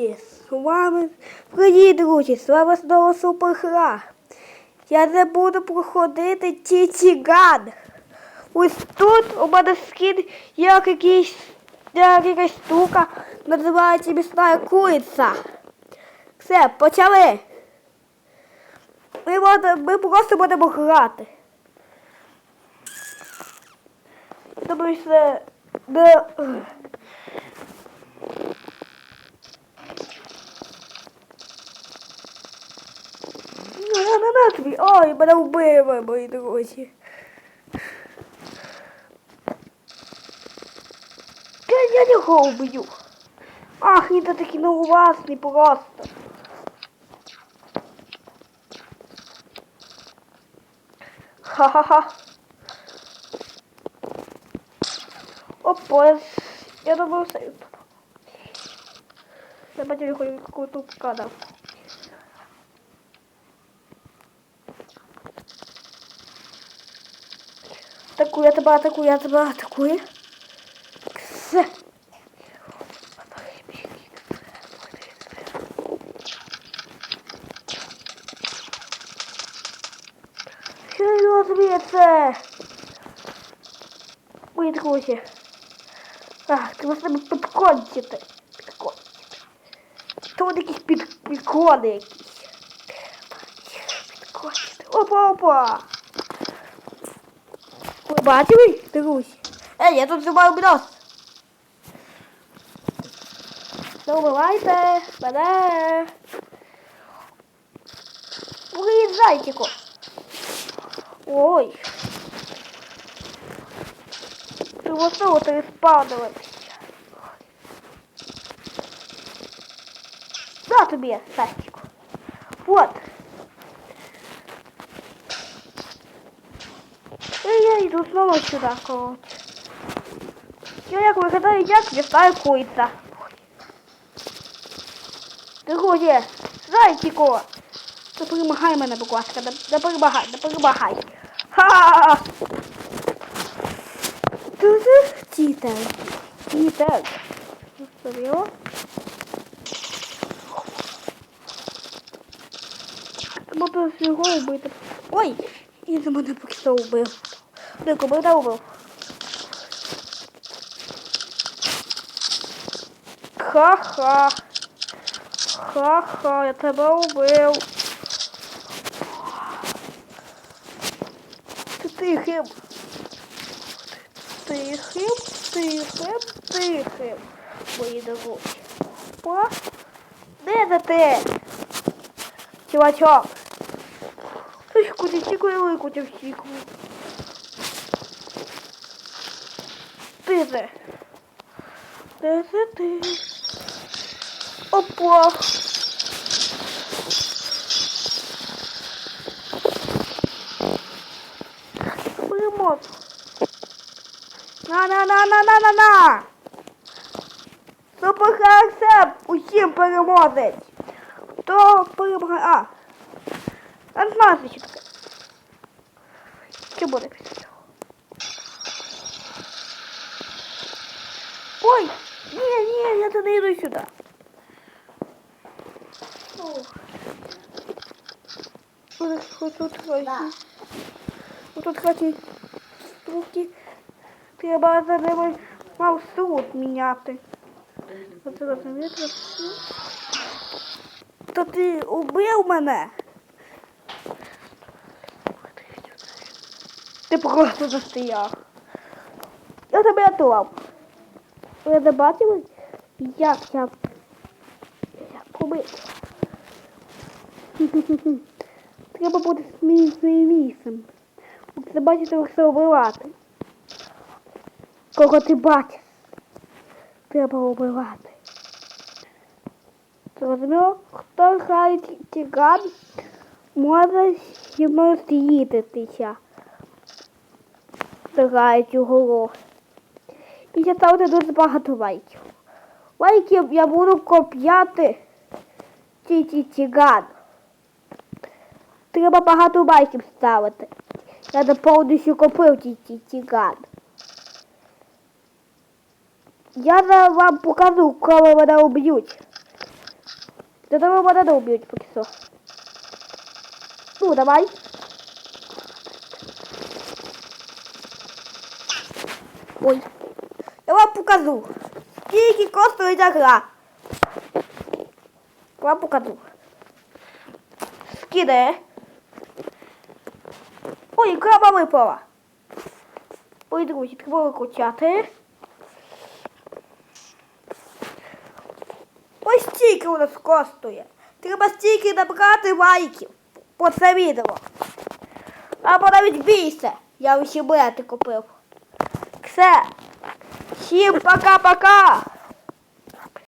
друзі, з вами привіт, друзі, з вами знову Супергра. Я не буду проходити Тітіган. Ось тут у мене скін як якийсь, якась штука, називається місна куриця. Все, почали. Ми, ми просто будемо грати. Думаю, що не... Ну, я не на тобі. Ой, мене вбили, мої друзі. Я, я його вб'ю. Ах, він такий неувасний просто. Ха-ха-ха. Опа, я, думаю, сейв. Я потерял какую-то кадр. Атакую, я тебе атакую, я тебе атакую. Кс. Що звідси? Мої друзі. Ах, треба з тебе підкончити. Підкончити. То вони якісь під, підкони якісь. Підкончити. Опа, опа. Ви бачили, друзі? Ей, я тут знімаю відос. Не вбивайте мене. Виїжджайте ко. Ой. Ты вот что ты спавнилась. На тебе, Састику. Вот. Снова сюда, короче. Я як виглядаю, як в'ясаю курица. Друзі, зайчику. Не перемагай мене, будь ласка, не, не перемагай, не перемагай. Ха! Тітер. Тітер. Серйозно? Буду його вбити. Ой! І за мене просто вбив. Дико, мене вбив. Ха-ха. Ха-ха, я тебе убив. Ти тихим. Тихим, тихим, тихим. Мої дорогі. Па? Де це ти? Чувачок. Ой, куди тікує викутив стіку. Ти? Опа. Перемог. На на на на на на на. Суперхарсеп усім переможець. Хто перемагає? А. Що таке. Що буде після Ой! Ні, ні, я не йду сюди. Ох. Ось тут трохи. Ось тут трохи трохи. Треба за ними маршрут міняти. Оце розумієте? То ти убив мене? Ти просто застояв. Я тебе рятував. Ви не бачили, як я як? Треба бути сміливішим. Бачите, як все вбивати. Кого ти бачиш? Треба вбивати. Зрозуміло, хто грає тіган, може зі мною з'їдитися. Грають у голову. І я ставити дуже багато лайків. Лайків я буду коп'яти ті ті тіган. Треба багато лайків ставити. Я не повністю купив ті ті тіган. Я вам покажу, коли мене уб'ють. Да давай мене не уб'ють поки що. Ну, давай. Ой. Покажу. Скільки коштує гра. Вам покажу. Скиде. Ой, крава випала. Ой, друзі, треба викручати. Ось стільки у нас коштує. Треба стільки набрати лайків по це відео. Або навіть більше. Я усі билети купив. Все. Всім пока-пока.